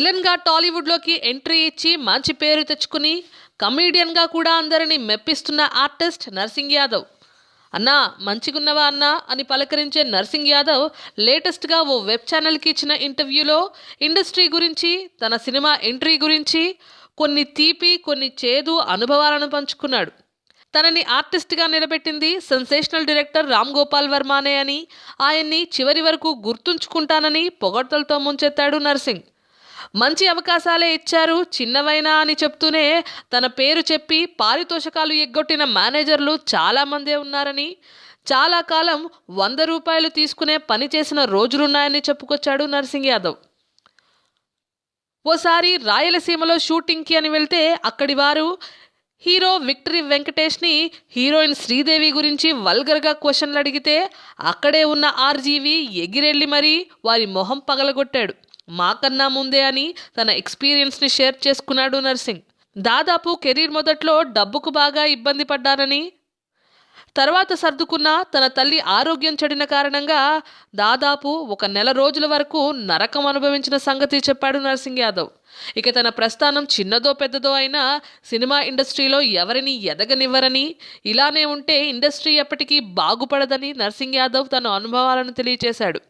విలన్గా టాలీవుడ్లోకి ఎంట్రీ ఇచ్చి మంచి పేరు తెచ్చుకుని కమీడియన్గా కూడా అందరిని మెప్పిస్తున్న ఆర్టిస్ట్ నర్సింగ్ యాదవ్. అన్నా మంచిగున్నవా అన్నా అని పలకరించే నర్సింగ్ యాదవ్ లేటెస్ట్గా ఓ వెబ్ ఛానల్కి ఇచ్చిన ఇంటర్వ్యూలో ఇండస్ట్రీ గురించి తన సినిమా ఎంట్రీ గురించి కొన్ని తీపి కొన్ని చేదు అనుభవాలను పంచుకున్నాడు. తనని ఆర్టిస్ట్గా నిలబెట్టింది సెన్సేషనల్ డైరెక్టర్ రామ్ గోపాల్ వర్మానే అని ఆయన్ని చివరి వరకు గుర్తుంచుకుంటానని పొగడ్తలతో ముంచెత్తాడు నర్సింగ్. మంచి అవకాశాలే ఇచ్చారు. చిన్నవైనా అని చెప్తూనే తన పేరు చెప్పి పారితోషకాలు ఎగ్గొట్టిన మేనేజర్లు చాలామందే ఉన్నారని చాలా కాలం వంద రూపాయలు తీసుకునే పని చేసిన రోజులున్నాయని చెప్పుకొచ్చాడు నర్సింగ్ యాదవ్. ఓసారి రాయలసీమలో షూటింగ్కి అని వెళ్తే అక్కడి వారు హీరో విక్టరీ వెంకటేష్ని హీరోయిన్ శ్రీదేవి గురించి వల్గర్గా క్వశ్చన్లు అడిగితే అక్కడే ఉన్న ఆర్జీవి ఎగిరెళ్ళి మరీ వారి మొహం పగలగొట్టాడు. మాకన్నా ముందే అని తన ఎక్స్పీరియన్స్ని షేర్ చేసుకున్నాడు నర్సింగ్. దాదాపు కెరీర్ మొదట్లో డబ్బుకు బాగా ఇబ్బంది పడ్డారని తర్వాత సర్దుకున్న తన తల్లి ఆరోగ్యం చెడిన కారణంగా దాదాపు ఒక నెల రోజుల వరకు నరకం అనుభవించిన సంగతి చెప్పాడు నర్సింగ్ యాదవ్. ఇక తన ప్రస్థానం చిన్నదో పెద్దదో అయినా సినిమా ఇండస్ట్రీలో ఎవరిని ఎదగనివ్వరని ఇలానే ఉంటే ఇండస్ట్రీ ఎప్పటికీ బాగుపడదని నర్సింగ్ యాదవ్ తన అనుభవాలను తెలియచేశాడు.